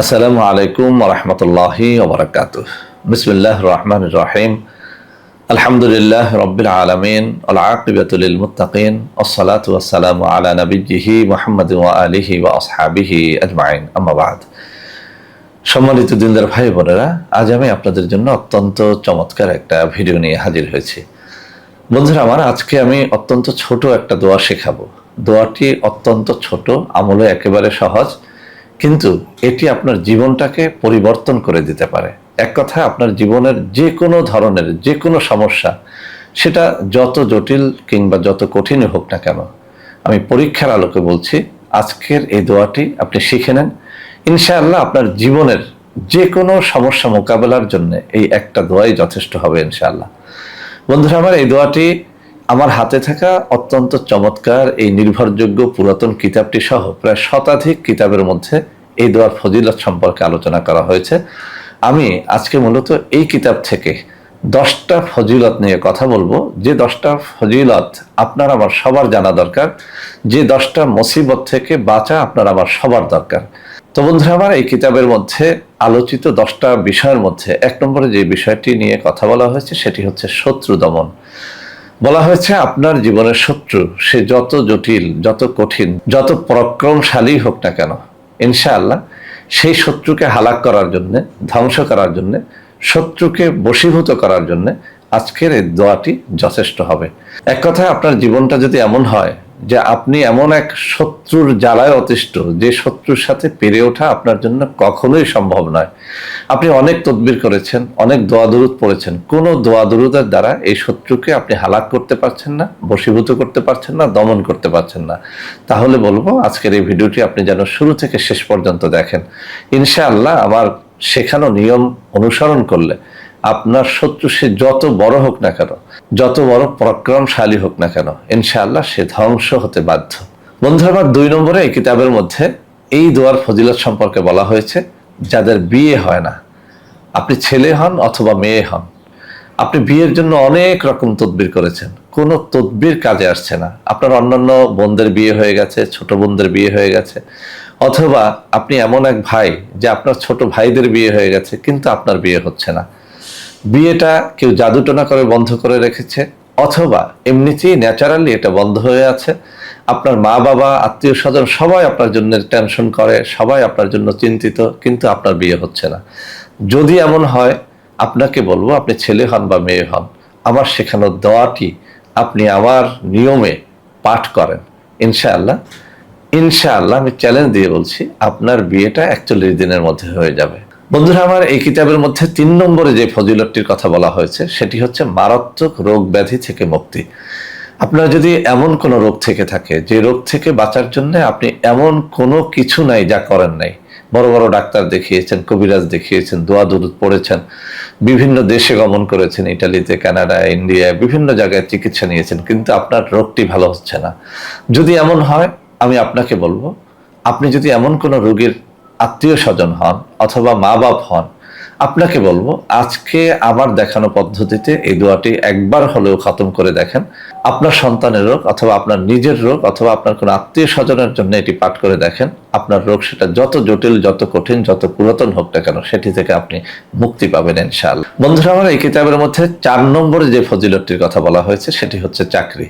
আসসালামু আলাইকুম রহমতুল্লাহি ওবরাকাত বিসমিল্লাহ রহমান রহিম। আলহামদুলিল্লাহ রব্বিল আলমিন আলাকিবাতুল মুতাকিন ওসলাত ওয়াসালাম আলা নবীজিহি মোহাম্মদ আলিহি ওয়া আসহাবিহি আজমাইন। আম্মাবাদ সম্মানিত দিনদার ভাই বোনেরা, আজ আমি আপনাদের জন্য অত্যন্ত চমৎকার একটা ভিডিও নিয়ে হাজির হয়েছি। বন্ধুরা আমার, আজকে আমি অত্যন্ত ছোট একটা দোয়া শেখাবো। দোয়াটি অত্যন্ত ছোট, আমলে একেবারে সহজ। কিন্তু এটি আপনার জীবনটাকে পরিবর্তন করে দিতে পারে। এক কথায় আপনার জীবনের যে কোনো ধরনের যে কোনো সমস্যা, সেটা যত জটিল কিংবা যত কঠিনই হোক না কেন, আমি পরীক্ষার আলোকে বলছি, আজকের এই দোয়াটি আপনি শিখে নেন। ইনশাআল্লাহ আপনার জীবনের যে কোনো সমস্যা মোকাবেলার জন্য এই একটা দোয়াই যথেষ্ট হবে ইনশাআল্লাহ। বন্ধুরা, আমার এই দোয়াটি আমার হাতে থাকা অত্যন্ত চমৎকার এই নির্ভরযোগ্য পুরাতন কিতাবটি সহ প্রায় শতাধিক কিতাবের মধ্যে এই দোয়ার ফজিলত সম্পর্কে আলোচনা করা হয়েছে। আমি আজকে মূলত এই কিতাব থেকে দশটা ফজিলত নিয়ে কথা বলব। যে দশটা ফজিলত আপনার আমার সবার জানা দরকার, যে দশটা মুসিবত থেকে বাঁচা আপনার আমার সবার দরকার। তো বন্ধুরা, আমার এই কিতাবের মধ্যে আলোচিত দশটা বিষয়ের মধ্যে এক নম্বরে যে বিষয়টি নিয়ে কথা বলা হয়েছে সেটি হচ্ছে শত্রু দমন। বলা হয়েছে, আপনার জীবনের শত্রু, সে যত জটিল, যত কঠিন, যত পরাক্রমশালী হোক না কেন, ইনশাআল্লাহ সেই শত্রুকে হালাক করার জন্য, ধ্বংস করার জন্য, শত্রুকে বশীভূত করার জন্য আজকের এই দোয়াটি যথেষ্ট হবে। এক কথায়, আপনার জীবনটা যদি এমন হয় যে আপনি এমন এক শত্রুর জ্বালায় অতিষ্ঠ, যে শত্রুর সাথে পেরে ওঠা আপনার জন্য কখনোই সম্ভব নয়। আপনি অনেক তদবির করেছেন, অনেক দোয়া দরুদ পড়েছেন। কোনো দোয়া দরুদের দ্বারা এই শত্রুকে আপনি হালাক করতে পারছেন না, বশীভূত করতে পারছেন না, দমন করতে পারছেন না। তাহলে বলব, আজকের এই ভিডিওটি আপনি যেন শুরু থেকে শেষ পর্যন্ত দেখেন। ইনশাআল্লাহ আমার শেখানো নিয়ম অনুসরণ করলে আপনার শত্রু সে যত বড় হোক না কেন, যত বড় পরাক্রমশালী হোক না কেন, ইনশাআল্লাহ সে ধ্বংস হতে বাধ্য। বন্ধু আমার দুই নম্বরে এই কিতাবের মধ্যে এই দোয়ার ফজিলত সম্পর্কে বলা হয়েছে। যাদের বিয়ে হয় না, আপনি ছেলে হন অথবা মেয়ে হন, আপনি বিয়ের জন্য অনেক রকম তদবির করেছেন। কোনো তদবির কাজে আসছে না। আপনার অন্যান্য বোনদের বিয়ে হয়ে গেছে, ছোট বোনদের বিয়ে হয়ে গেছে। অথবা আপনি এমন এক ভাই যে আপনার ছোট ভাইদের বিয়ে হয়ে গেছে, কিন্তু আপনার বিয়ে হচ্ছে না। বিয়েটা কেউ জাদুটনা করে বন্ধ করে রেখেছে, অথবা এমনিতেই ন্যাচারালি এটা বন্ধ হয়ে আছে। আপনার মা বাবা, আত্মীয় স্বজন সবাই আপনার জন্য টেনশন করে, সবাই আপনার জন্য চিন্তিত, কিন্তু আপনার বিয়ে হচ্ছে না। যদি এমন হয়, আপনাকে বলব আপনি ছেলে হন বা মেয়ে হন, আমার শেখানো দোয়াটি আপনি আমার নিয়মে পাঠ করেন। ইনশাআল্লাহ ইনশাআল্লাহ আমি চ্যালেঞ্জ দিয়ে বলছি, আপনার বিয়েটা একচল্লিশ দিনের মধ্যে হয়ে যাবে। বন্ধুরা, আমার এই কিতাবের মধ্যে তিন নম্বরে যে ফজিলতটির কথা বলা হয়েছে, সেটি হচ্ছে মারাত্মক রোগ ব্যাধি থেকে মুক্তি। আপনার যদি এমন কোনো রোগ থেকে থাকে, যে রোগ থেকে বাঁচার জন্য আপনি এমন কোনো কিছু নাই যা করেন নাই। বড় বড় ডাক্তার দেখিয়েছেন, কবিরাজ দেখিয়েছেন, দোয়া দুরুদ পড়েছেন, বিভিন্ন দেশে গমন করেছেন, ইটালিতে কানাডা ইন্ডিয়ায়, বিভিন্ন জায়গায় চিকিৎসা নিয়েছেন, কিন্তু আপনার রোগটি ভালো হচ্ছে না। যদি এমন হয়, আমি আপনাকে বলব, আপনি যদি এমন কোনো রোগীর আত্মীয় স্বজন হন অথবা মা বাপ হন আপনাকে বলব, আজকে আমার দেখানো পদ্ধতিতে এই দোয়াটি একবার হলেও খতম করে দেখেন। আপনার সন্তানের রোগ অথবা আপনার নিজের রোগ অথবা আপনার কোনো আত্মীয় স্বজনের জন্য এটি পাঠ করে দেখেন। আপনার রোগ সেটা যত জটিল, যত কঠিন, যত পুরাতন হোক না কেন, সেটি থেকে আপনি মুক্তি পাবেন ইনশাআল্লাহ। বন্ধুরা, আমার এই কিতাবের মধ্যে চার নম্বরে যে ফজিলতটির কথা বলা হয়েছে, সেটি হচ্ছে চাকরি।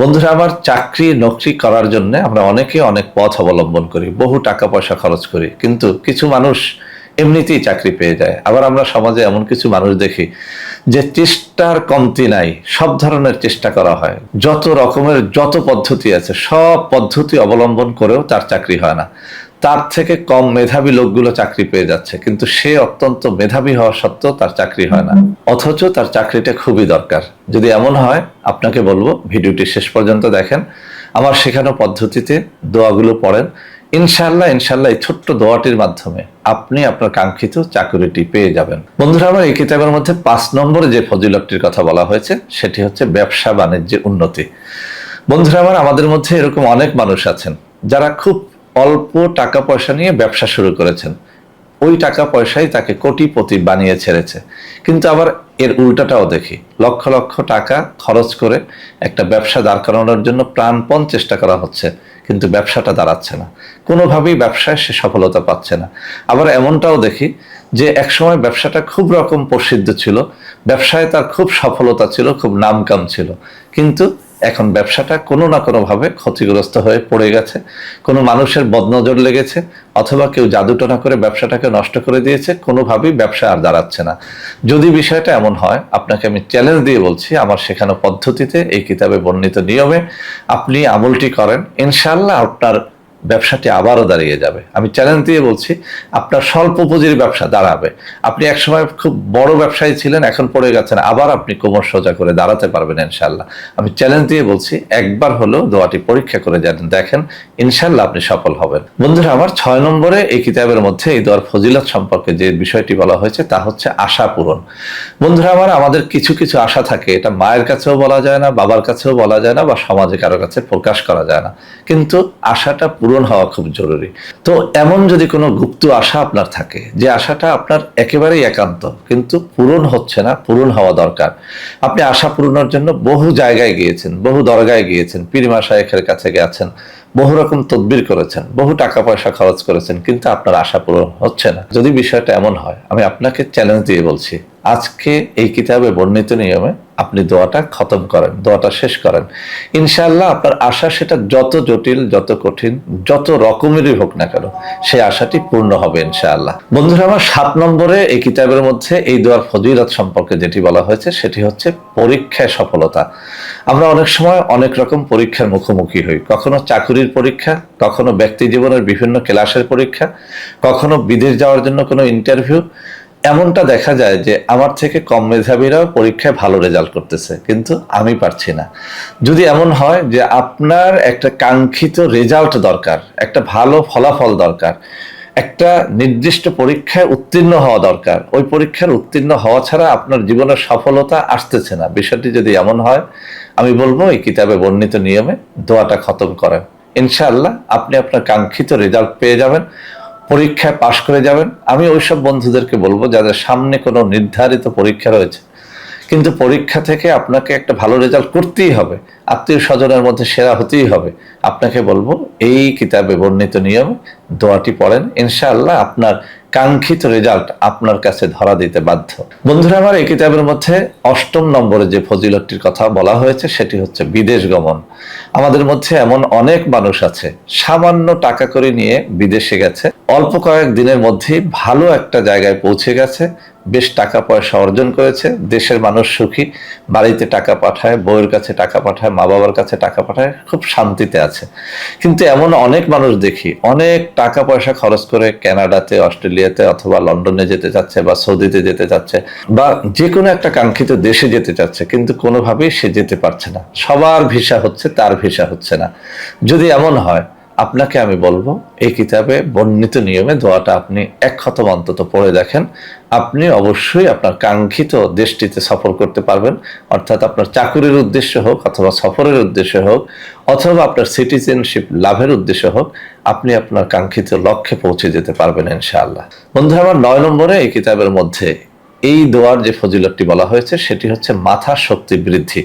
বন্ধুরা, আমার চাকরি, নকরি করার জন্য আমরা অনেকে অনেক পথ অবলম্বন করি, বহু টাকা পয়সা খরচ করি, কিন্তু কিছু মানুষ এমনিতেই চাকরি পেয়ে যায়। আবার আমরা সমাজে এমন কিছু মানুষ দেখি যে চেষ্টার কমতি নাই, সব ধরনের চেষ্টা করা হয়। যত রকমের যত পদ্ধতি আছে, সব পদ্ধতি অবলম্বন করেও তার চাকরি হয় না। তার থেকে কম মেধাবী লোকগুলো চাকরি পেয়ে যাচ্ছে, কিন্তু সে অত্যন্ত মেধাবী হওয়া সত্ত্বেও তার চাকরি হয় না। অথচ তার চাকরিটা খুবই দরকার। যদি এমন হয়, আপনাকে বলব, ভিডিওটি শেষ পর্যন্ত দেখেন। আমার শেখানো পদ্ধতিতে দোয়াগুলো পড়েন। ইনশাল্লাহ ইনশাল্লাহ এই ছোট্ট দোয়াটির মাধ্যমে আপনি আপনার কাঙ্ক্ষিত চাকুরিটি পেয়ে যাবেন। বন্ধুরা, আমার এই কিতাবের মধ্যে পাঁচ নম্বরে যে ফজিলতটির কথা বলা হয়েছে, সেটি হচ্ছে ব্যবসা বাণিজ্যের উন্নতি। বন্ধুরা, আমার, আমাদের মধ্যে এরকম অনেক মানুষ আছেন, যারা খুব অল্প টাকা পয়সা নিয়ে ব্যবসা শুরু করেছেন। ওই টাকা পয়সাই তাকে কোটিপতি বানিয়ে ছেড়েছে। কিন্তু আবার এর উল্টাটাও দেখি, লক্ষ লক্ষ টাকা খরচ করে একটা ব্যবসা দাঁড় করানোর জন্য প্রাণপণ চেষ্টা করা হচ্ছে। কিন্তু ব্যবসাটা দাঁড়াচ্ছে না। কোনোভাবেই ব্যবসায় সে সফলতা পাচ্ছে না। আবার এমনটাও দেখি যে একসময় ব্যবসাটা খুব রকম প্রসিদ্ধ ছিল, ব্যবসায় তার খুব সফলতা ছিল, খুব নামকাম ছিল। কিন্তু এখন ব্যবসাটা কোনো না কোনোভাবে ক্ষতিগ্রস্ত হয়ে পড়ে গেছে। কোনো মানুষের বদনজর লেগেছে, অথবা কেউ জাদুটনা করে ব্যবসাটাকে নষ্ট করে দিয়েছে, কোনোভাবেই ব্যবসা আর দাঁড়াচ্ছে না। যদি বিষয়টা এমন হয়, আপনাকে আমি চ্যালেঞ্জ দিয়ে বলছি, আমার শেখানো পদ্ধতিতে এই কিতাবে বর্ণিত নিয়মে আপনি আমলটি করেন। ইনশাল্লাহ আপনার ব্যবসাটি আবারও দাঁড়িয়ে যাবে। আমি চ্যালেঞ্জ দিয়ে বলছি, আপনার স্বল্প পুঁজির ব্যবসা দাঁড়াবে। আপনি একসময় খুব বড় ব্যবসায়ী ছিলেন, এখন পড়ে গেছেন, আবার আপনি কোমর সোজা করে দাঁড়াতে পারবেন ইনশাল্লাহ আমি চ্যালেঞ্জ দিয়ে বলছি, একবার হলেও দোয়াটি পরীক্ষা করে যান, দেখেন ইনশাল্লাহ আপনি সফল হবেন। বন্ধুরা, আমার ছয় নম্বরে এই কিতাবের মধ্যে এই দোয়ার ফজিলত সম্পর্কে যে বিষয়টি বলা হয়েছে, তা হচ্ছে আশা পূরণ। বন্ধুরা, আমার, আমাদের কিছু কিছু আশা থাকে, এটা মায়ের কাছেও বলা যায় না, বাবার কাছেও বলা যায় না, বা সমাজে কারও কাছে প্রকাশ করা যায় না। কিন্তু আশাটা পূরণ হওয়া খুব জরুরি। তো এমন যদি কোনো গুপ্ত আশা আপনার থাকে, যে আশাটা আপনার একেবারেই একান্ত, কিন্তু পূরণ হচ্ছে না, পূরণ হওয়া দরকার। আপনি আশা পূরণের জন্য বহু জায়গায় গিয়েছেন, বহু দরগায় গিয়েছেন পীরমা শায়েখের কাছে গেছেন, বহু রকম তদবির করেছেন, বহু টাকা পয়সা খরচ করেছেন, কিন্তু আপনার আশা পূরণ হচ্ছে না। যদি বিষয়টা এমন হয়, আমি আপনাকে চ্যালেঞ্জ দিয়ে বলছি আজকে এই কিতাবে বর্ণিত নিয়মে আপনি দোয়াটা খতম করেন, দোয়াটা শেষ করেন। ইনশাআল্লাহ আপনার আশা সেটা যত জটিল, যত কঠিন, যত রকমেরই হোক না কেন, সেই আশাটি পূর্ণ হবে ইনশাআল্লাহ। বন্ধুরা, আমার সাত নম্বরে এই কিতাবের মধ্যে এই দোয়ার ফজিলত সম্পর্কে যেটি বলা হয়েছে, সেটি হচ্ছে পরীক্ষায় সফলতা। আমরা অনেক সময় অনেক রকম পরীক্ষার মুখোমুখি হই। কখনো চাকুরির পরীক্ষা, কখনো ব্যক্তি জীবনের বিভিন্ন ক্লাসের পরীক্ষা, কখনো বিদেশ যাওয়ার জন্য কোনো ইন্টারভিউ এমনটা দেখা যায় যে আমার থেকে কম মেধাবীরাও পরীক্ষায় ভালো রেজাল্ট করতেছে, কিন্তু আমি পারছি না। যদি এমন হয় যে আপনার একটা কাঙ্ক্ষিত রেজাল্ট দরকার, একটা ভালো ফলাফল দরকার, একটা নির্দিষ্ট পরীক্ষায় উত্তীর্ণ হওয়া দরকার, ওই পরীক্ষার উত্তীর্ণ হওয়া ছাড়া আপনার জীবনের সফলতা আসতেছে না। বিষয়টি যদি এমন হয়, আমি বলব এই কিতাবে বর্ণিত নিয়মে দোয়াটা খতম করেন। ইনশাআল্লাহ আপনি আপনার কাঙ্ক্ষিত রেজাল্ট পেয়ে যাবেন। পরীক্ষায় পাশ করে যাবেন। আমি ওইসব বন্ধুদেরকে বলব, যাদের সামনে কোনো নির্ধারিত পরীক্ষা রয়েছে। কিন্তু পরীক্ষা থেকে আপনাকে একটা ভালো রেজাল্ট করতেই হবে। আত্মীয় স্বজনের মধ্যে সেরা হতেই হবে। আপনাকে বলব, এই কিতাবে বর্ণিত নিয়ম, দোয়াটি পড়েন। ইনশাআল্লাহ আপনার কাঙ্ক্ষিত রেজাল্ট আপনার কাছে ধরা দিতে বাধ্য। বন্ধুরা, আমার এই কিতাবের মধ্যে অষ্টম নম্বরে যে ফজিলতটির কথা বলা হয়েছে, সেটি হচ্ছে বিদেশ গমন। আমাদের মধ্যে এমন অনেক মানুষ আছে, সামান্য টাকা করে নিয়ে বিদেশে গেছে, অল্প কয়েক দিনের মধ্যেই ভালো একটা জায়গায় পৌঁছে গেছে বেশ টাকা পয়সা অর্জন করেছে। দেশের মানুষ সুখী, বাড়িতে টাকা পাঠায়, বউয়ের কাছে টাকা পাঠায় মা বাবার কাছে টাকা পাঠায়, খুব শান্তিতে আছে। কিন্তু এমন অনেক মানুষ দেখি, অনেক টাকা পয়সা খরচ করে কানাডাতে অস্ট্রেলিয়াতে অথবা লন্ডনে যেতে চাচ্ছে বা সৌদিতে যেতে চাচ্ছে বা যে কোনো একটা কাঙ্ক্ষিত দেশে যেতে চাচ্ছে, কিন্তু কোনোভাবেই সে যেতে পারছে না। সবার ভিসা হচ্ছে, তার ভিসা হচ্ছে না। যদি এমন হয় আপনাকে আমি বলব, এই কিতাবে বর্ণিত নিয়মে দোয়াটা আপনি এক খতম অন্তত পড়ে দেখেন। আপনি অবশ্যই আপনার কাঙ্ক্ষিত দেশটিতে সফর করতে পারবেন। অর্থাৎ আপনার চাকুরির উদ্দেশ্য হোক অথবা সফরের উদ্দেশ্য হোক, অথবা আপনার সিটিজেনশিপ লাভের উদ্দেশ্য হোক, আপনি আপনার কাঙ্ক্ষিত লক্ষ্যে পৌঁছে যেতে পারবেন ইনশাআল্লাহ। বন্ধু আমার নয় নম্বরে এই কিতাবের মধ্যে এই দোয়ার যে ফজিলতটি বলা হয়েছে, সেটি হচ্ছে মাথা শক্তি বৃদ্ধি।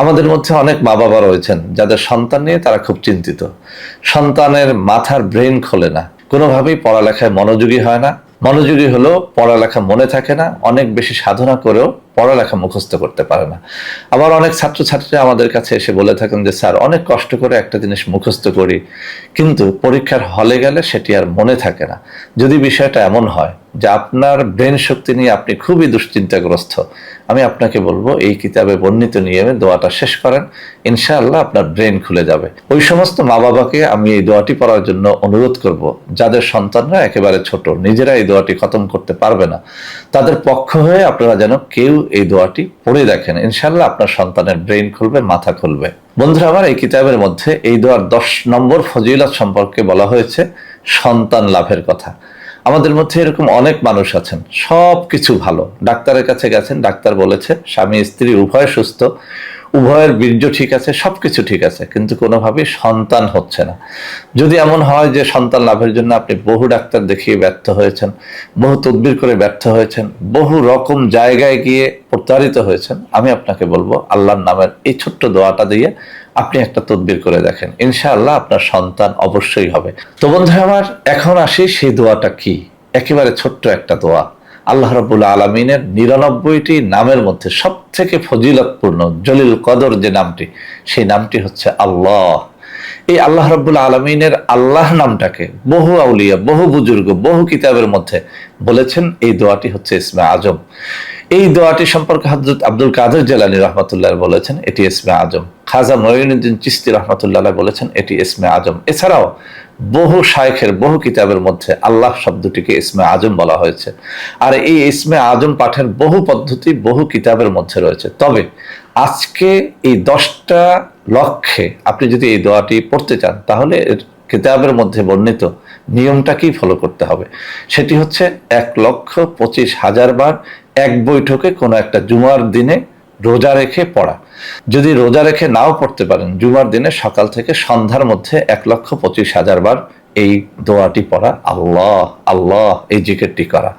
আমাদের মধ্যে অনেক মা বাবা রয়েছেন, যাদের সন্তান নিয়ে তারা খুব চিন্তিত। সন্তানের মাথার ব্রেন খোলে না। কোনোভাবেই পড়ালেখায় মনোযোগী হয় না। মনোযোগী হলো পড়ালেখা মনে থাকে না, অনেক বেশি সাধনা করেও পড়ালেখা মুখস্থ করতে পারে না। আবার অনেক ছাত্রছাত্রীরা আমাদের কাছে এসে বলে থাকেন যে, স্যার, অনেক কষ্ট করে একটা জিনিস মুখস্থ করি, কিন্তু পরীক্ষার হলে গেলে সেটি আর মনে থাকে না। যদি বিষয়টা এমন হয় যে আপনার ব্রেন শক্তি নিয়ে আপনি খুবই দুশ্চিন্তাগ্রস্ত আমি আপনাকে বলব, এই কিতাবে বর্ণিত নিয়মে দোয়াটা শেষ করেন, ইনশাআল্লাহ আপনার ব্রেন খুলে যাবে। ওই সমস্ত মা বাবাকে আমি এই দোয়াটি পড়ার জন্য অনুরোধ করব, যাদের সন্তানরা একেবারে ছোট, নিজেরা এই দোয়াটি খতম করতে পারবে না, তাদের পক্ষ হয়ে আপনারা যেন কেউ এই দোয়াটি পড়ে দেখেন। ইনশাআল্লাহ আপনার সন্তানের ব্রেন খুলবে, মাথা খুলবে। বন্ধুরা, আমার এই কিতাবের মধ্যে এই দোয়ার দশ নম্বর ফজিলত সম্পর্কে বলা হয়েছে, সন্তান লাভের কথা। আমাদের মধ্যে এরকম অনেক মানুষ আছেন সব কিছু ভালো। ডাক্তারের কাছে গেছেন, ডাক্তার বলেছে, স্বামী, স্ত্রী, উভয় সুস্থ, উভয়ের বীর্য ঠিক আছে, সবকিছু ঠিক আছে, কিন্তু কোনোভাবেই সন্তান হচ্ছে না। যদি এমন হয় যে সন্তান লাভের জন্য আপনি বহু ডাক্তার দেখিয়ে ব্যর্থ হয়েছেন, বহু তদবির করে ব্যর্থ হয়েছেন, বহু রকম জায়গায় গিয়ে প্রতারিত হয়েছেন, আমি আপনাকে বলব, আল্লাহর নামের এই ছোট্ট দোয়াটা দিয়ে আপনি একটা তদবির করে দেখেন। ইনশাআল্লাহ আপনার সন্তান অবশ্যই হবে। তো বন্ধু আমার, এখন আসি, সেই দোয়াটা কি? একেবারে ছোট্ট একটা দোয়া। আল্লাহ রবুল্লা আলমিনের নিরানব্বইটি নামের মধ্যে সব থেকে ফজিলতপূর্ণ, জলিল কদর যে নামটি, সেই নামটি হচ্ছে আল্লাহ। এই আল্লাহ রব্বুল্লা আলমিনের আল্লাহ নামটাকে বহু আউলিয়া, বহু বুজুর্গ, বহু কিতাবের মধ্যে বলেছেন, এই দোয়াটি হচ্ছে ইসমে আজম। এই দোয়াটি সম্পর্কে হজরত আব্দুল কাদের জেলানি রহমতুল্লাহ বলেছেন, এটি ইসমে আজম। খাজা মঈনুদ্দিন চিস্তি রহমতুল্লাহ বলেছেন, এটি ইসমে আজম। এছাড়াও বহু শায়েখের বহু কিতাবের মধ্যে আল্লাহ শব্দটিকে ইসমে আজম বলা হয়েছে। আর এই ইসমে আজম পাঠের বহু পদ্ধতি, বহু কিতাবের মধ্যে রয়েছে। তবে আজকে এই দশটা লক্ষ্যে আপনি যদি এই দোয়াটি পড়তে চান, তাহলে কিতাবের মধ্যে বর্ণিত নিয়মটাকেই ফলো করতে হবে? সেটি হচ্ছে এক লক্ষ পঁচিশ হাজার বার এক বৈঠকে কোনো একটা জুমার দিনে রোজা রেখে পড়া। যদি রোজা রেখে নাও পড়তে পারেন, জুমার দিনে সকাল থেকে সন্ধ্যার মধ্যে এক লক্ষ পঁচিশ হাজার বার এই দোয়াটি পড়া, আল্লাহ আল্লাহ, এই জ্যাকেটটি করা।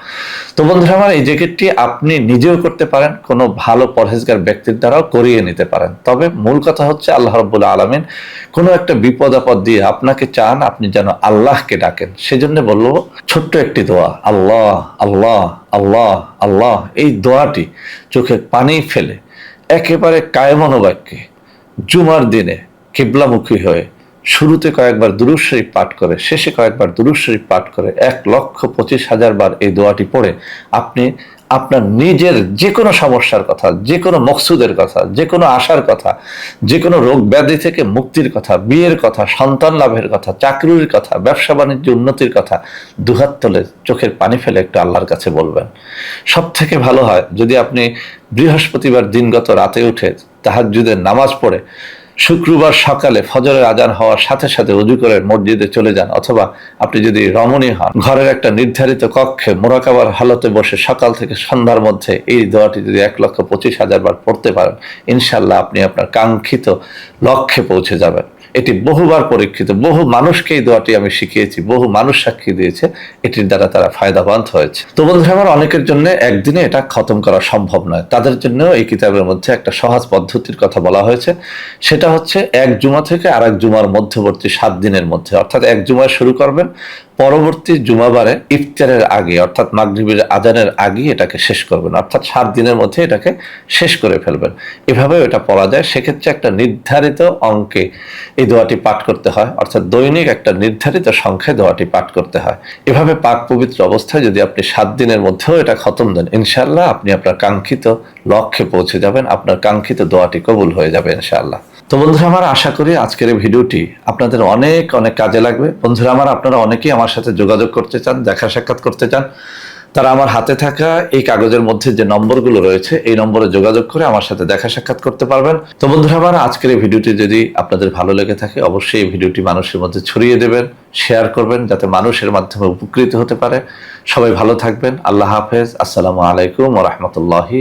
তো বন্ধুরা আমার এই জ্যাকেটটি আপনি নিজেও করতে পারেন, কোনো ভালো পরহেজগার ব্যক্তির দ্বারাও করিয়ে নিতে পারেন। তবে মূল কথা হচ্ছে আল্লাহ রব্বুল আলমিন কোনো একটা বিপদ আপদ দিয়ে আপনাকে চান, আপনি যেন আল্লাহকে ডাকেন। সেজন্য বলল ছোট্ট একটি দোয়া, আল্লাহ আল্লাহ আল্লাহ আল্লাহ, এই দোয়াটি চোখে পানি ফেলে, একেবারে কায়মনোবাক্যে, জুমার দিনে কিবলামুখী হয়ে শুরুতে কয়েকবার দুরুজ শরীফ পাঠ করে, শেষে কয়েকবার দুরুজ শরীফ পাঠ করে, এক লক্ষ পঁচিশ হাজার বার এই দোয়াটি পড়ে, আপনি আপনার নিজের যে কোনো সমস্যার কথা যে কোনো মকসুদের কথা যে কোনো আশার কথা যে কোনো রোগ ব্যাধি থেকে মুক্তির কথা, বিয়ের কথা, সন্তান লাভের কথা, চাকরির কথা, ব্যবসা বাণিজ্য উন্নতির কথা, দুহাত তলে চোখের পানি ফেলে একটু আল্লাহর কাছে বলবেন। সব থেকে ভালো হয় যদি আপনি বৃহস্পতিবার দিনগত রাতে উঠে তাহাজুদের নামাজ পড়ে শুক্রবার সকালে ফজরের আজান হওয়ার সাথে সাথে উজু করে মসজিদে চলে যান, অথবা আপনি যদি রমণী হন, ঘরের একটা নির্ধারিত কক্ষে মোরাকাবার হালতে বসে সকাল থেকে সন্ধ্যার মধ্যে এই দোয়াটি যদি এক লক্ষ পঁচিশ হাজার বার পড়তে পারেন, ইনশাল্লাহ আপনি আপনার কাঙ্ক্ষিত লক্ষ্যে পৌঁছে যাবেন। এটি বহুবার পরীক্ষিত, বহু মানুষকে এই দোয়াটি আমি শিখিয়েছি, বহু মানুষ সাক্ষী দিয়েছে, এটির দ্বারা তারা ফায়দাবান হয়েছে। তো বন্ধুরা, আমার অনেকের জন্য একদিনে এটা খতম করা সম্ভব নয়। তাদের জন্য এই কিতাবের মধ্যে একটা সহজ পদ্ধতির কথা বলা হয়েছে। সেটা হচ্ছে এক জুমা থেকে আর এক জুমার মধ্যবর্তী সাত দিনের মধ্যে। অর্থাৎ এক জুমায় শুরু করবেন, পরবর্তী জুমাবারে ইফতারের আগে, অর্থাৎ মাগরিবের আদানের আগে এটাকে শেষ করবেন। অর্থাৎ সাত দিনের মধ্যে এটাকে শেষ করে ফেলবেন। এভাবে এটা পড়া যায়। সেক্ষেত্রে একটা নির্ধারিত অঙ্কে এই দোয়াটি পাঠ করতে হয়, অর্থাৎ দৈনিক একটা নির্ধারিত সংখ্যায় দোয়াটি পাঠ করতে হয়। এভাবে পাক পবিত্র অবস্থায় যদি আপনি সাত দিনের মধ্যেও এটা খতম দেন ইনশাল্লাহ আপনি আপনার কাঙ্ক্ষিত লক্ষ্যে পৌঁছে যাবেন, আপনার কাঙ্ক্ষিত দোয়াটি কবুল হয়ে যাবে ইনশাআল্লাহ। তো বন্ধুরা আমার আশা করি আজকের এই ভিডিওটি আপনাদের অনেক অনেক কাজে লাগবে। বন্ধুরা আমার, আপনারা অনেকেই আমার সাথে যোগাযোগ করতে চান, দেখা সাক্ষাৎ করতে চান। তারা আমার হাতে থাকা এই কাগজের মধ্যে যে নম্বরগুলো রয়েছে, এই নম্বরে যোগাযোগ করে আমার সাথে দেখা সাক্ষাৎ করতে পারবেন। তো বন্ধুরা আমার আজকের এই ভিডিওটি যদি আপনাদের ভালো লেগে থাকে, অবশ্যই এই ভিডিওটি মানুষের মধ্যে ছড়িয়ে দেবেন, শেয়ার করবেন, যাতে মানুষের মাধ্যমে উপকৃত হতে পারে। সবাই ভালো থাকবেন। আল্লাহ হাফেজ। আসসালামু আলাইকুম রহমতুল্লাহি